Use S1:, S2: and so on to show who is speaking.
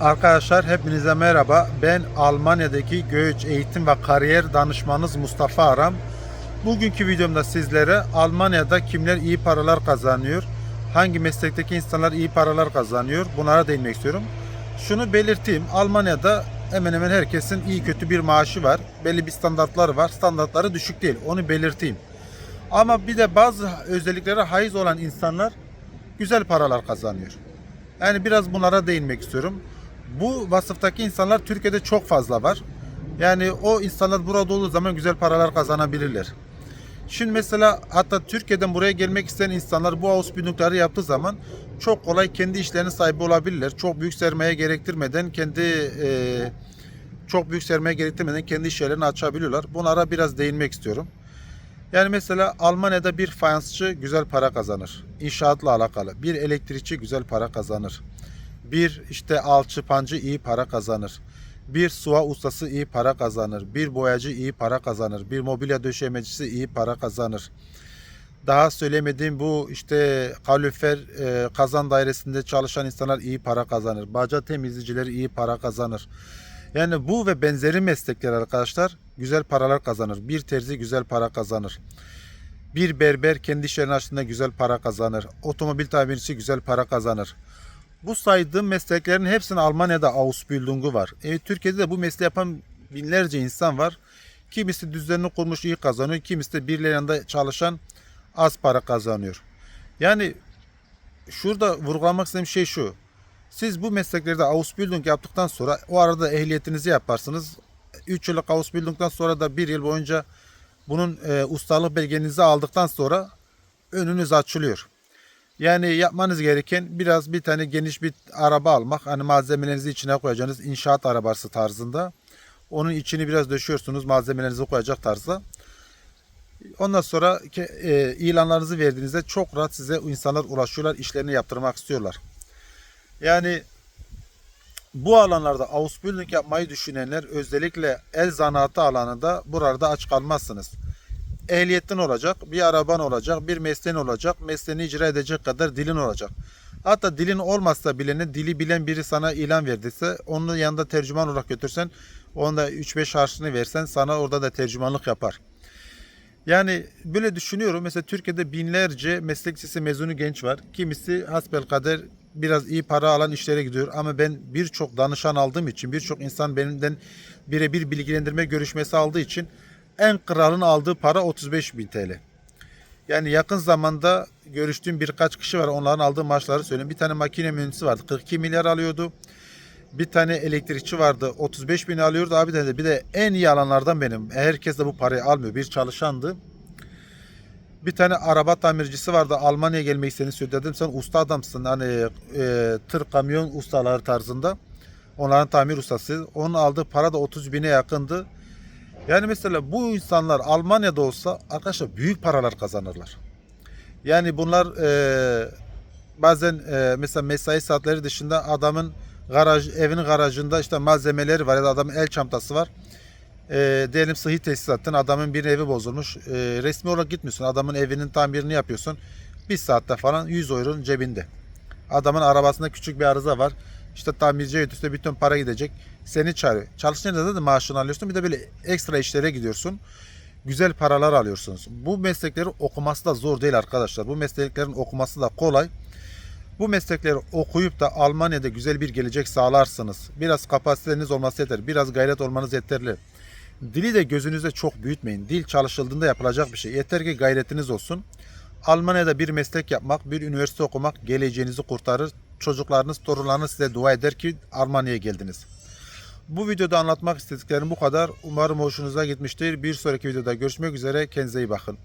S1: Arkadaşlar hepinize merhaba. Ben Almanya'daki Göğüç Eğitim ve Kariyer Danışmanınız Mustafa Aram. Bugünkü videomda sizlere Almanya'da kimler iyi paralar kazanıyor, hangi meslekteki insanlar iyi paralar kazanıyor bunlara değinmek istiyorum. Şunu belirteyim. Almanya'da hemen hemen herkesin iyi kötü bir maaşı var. Belli bir standartları var. Standartları düşük değil. Onu belirteyim. Ama bir de bazı özelliklere haiz olan insanlar güzel paralar kazanıyor. Yani biraz bunlara değinmek istiyorum. Bu vasıftaki insanlar Türkiye'de çok fazla var. Yani o insanlar burada olduğu zaman güzel paralar kazanabilirler. Şimdi mesela hatta Türkiye'den buraya gelmek isteyen insanlar bu Ausbildung'ları yaptığı zaman çok kolay kendi işlerinin sahibi olabilirler. Çok büyük sermaye gerektirmeden kendi e, çok büyük sermaye gerektirmeden kendi iş yerlerini açabiliyorlar. Bunlara biraz değinmek istiyorum. Yani mesela Almanya'da bir fayansçı güzel para kazanır. İnşaatla alakalı. Bir elektrikçi güzel para kazanır. Bir işte alçıpancı iyi para kazanır. Bir suğa ustası iyi para kazanır. Bir boyacı iyi para kazanır. Bir mobilya döşemecisi iyi para kazanır. Daha söylemediğim bu işte kalorifer e, kazan dairesinde çalışan insanlar iyi para kazanır. Baca temizleyicileri iyi para kazanır. Yani bu ve benzeri meslekler arkadaşlar güzel paralar kazanır. Bir terzi güzel para kazanır. Bir berber kendi iş yerini açtığında güzel para kazanır. Otomobil tamircisi güzel para kazanır. Bu saydığım mesleklerin hepsinin Almanya'da Ausbildung'u var. E, Türkiye'de de bu mesleği yapan binlerce insan var. Kimisi düzenini kurmuş iyi kazanıyor. Kimisi de birileri yanında çalışan az para kazanıyor. Yani şurada vurgulamak istediğim şey şu. Siz bu mesleklerde Ausbildung yaptıktan sonra o arada ehliyetinizi yaparsınız. 3 yıllık Ausbildung'dan sonra da 1 yıl boyunca bunun e, ustalık belgenizi aldıktan sonra önünüz açılıyor. Yani yapmanız gereken biraz bir tane geniş bir araba almak. Hani malzemelerinizi içine koyacağınız inşaat arabası tarzında. Onun içini biraz döşüyorsunuz malzemelerinizi koyacak tarzda. Ondan sonra e, ilanlarınızı verdiğinizde çok rahat size insanlar ulaşıyorlar, işlerini yaptırmak istiyorlar. Yani bu alanlarda Ausbildung yapmayı düşünenler özellikle el zanaatı alanında burada aç kalmazsınız. Ehliyetin olacak, bir araban olacak, bir mesleğin olacak, mesleğini icra edecek kadar dilin olacak. Hatta dilin olmazsa bilene dili bilen biri sana ilan verdiyse onun yanında tercüman olarak götürsen onda 3-5 harçlığını versen sana orada da tercümanlık yapar. Yani böyle düşünüyorum. Mesela Türkiye'de binlerce meslek lisesi mezunu genç var. Kimisi hasbelkader biraz iyi para alan işlere gidiyor. Ama ben birçok danışan aldığım için, birçok insan benimden birebir bilgilendirme görüşmesi aldığı için en kralın aldığı para 35 bin TL. Yani yakın zamanda görüştüğüm birkaç kişi var. Onların aldığı maaşları söyleyeyim. Bir tane makine mühendisi vardı. 42 milyar alıyordu. Bir tane elektrikçi vardı. 35 bin alıyordu. Abi dedi bir de en iyi alanlardan benim. Herkes de bu parayı almıyor. Bir çalışandı. Bir tane araba tamircisi vardı. Almanya'ya gelmek istediğini söyledi. Dedim sen usta adamsın. Hani e, tır kamyon ustaları tarzında. Onların tamir ustası. Onun aldığı para da 30 bine yakındı. Yani mesela bu insanlar Almanya'da olsa arkadaşlar büyük paralar kazanırlar. Yani bunlar e, bazen e, mesela mesai saatleri dışında adamın garaj evinin garajında işte malzemeleri var ya da adamın el çantası var. E, diyelim sıhhi tesisatın adamın bir evi bozulmuş. E, resmi olarak gitmiyorsun. Adamın evinin tamirini yapıyorsun. Bir saatte falan 100 euronun cebinde. Adamın arabasında küçük bir arıza var. İşte tamirciye götürse bir ton para gidecek. Seni çağırıyor. Çalıştığında da maaşını alıyorsun. Bir de böyle ekstra işlere gidiyorsun. Güzel paralar alıyorsunuz. Bu meslekleri okuması da zor değil arkadaşlar. Bu mesleklerin okuması da kolay. Bu meslekleri okuyup da Almanya'da güzel bir gelecek sağlarsınız. Biraz kapasiteniz olması yeter. Biraz gayret olmanız yeterli. Dili de gözünüzde çok büyütmeyin. Dil çalışıldığında yapılacak bir şey. Yeter ki gayretiniz olsun. Almanya'da bir meslek yapmak, bir üniversite okumak geleceğinizi kurtarır. Çocuklarınız, torunlarınız size dua eder ki Almanya'ya geldiniz. Bu videoda anlatmak istediklerim bu kadar. Umarım hoşunuza gitmiştir. Bir sonraki videoda görüşmek üzere. Kendinize iyi bakın.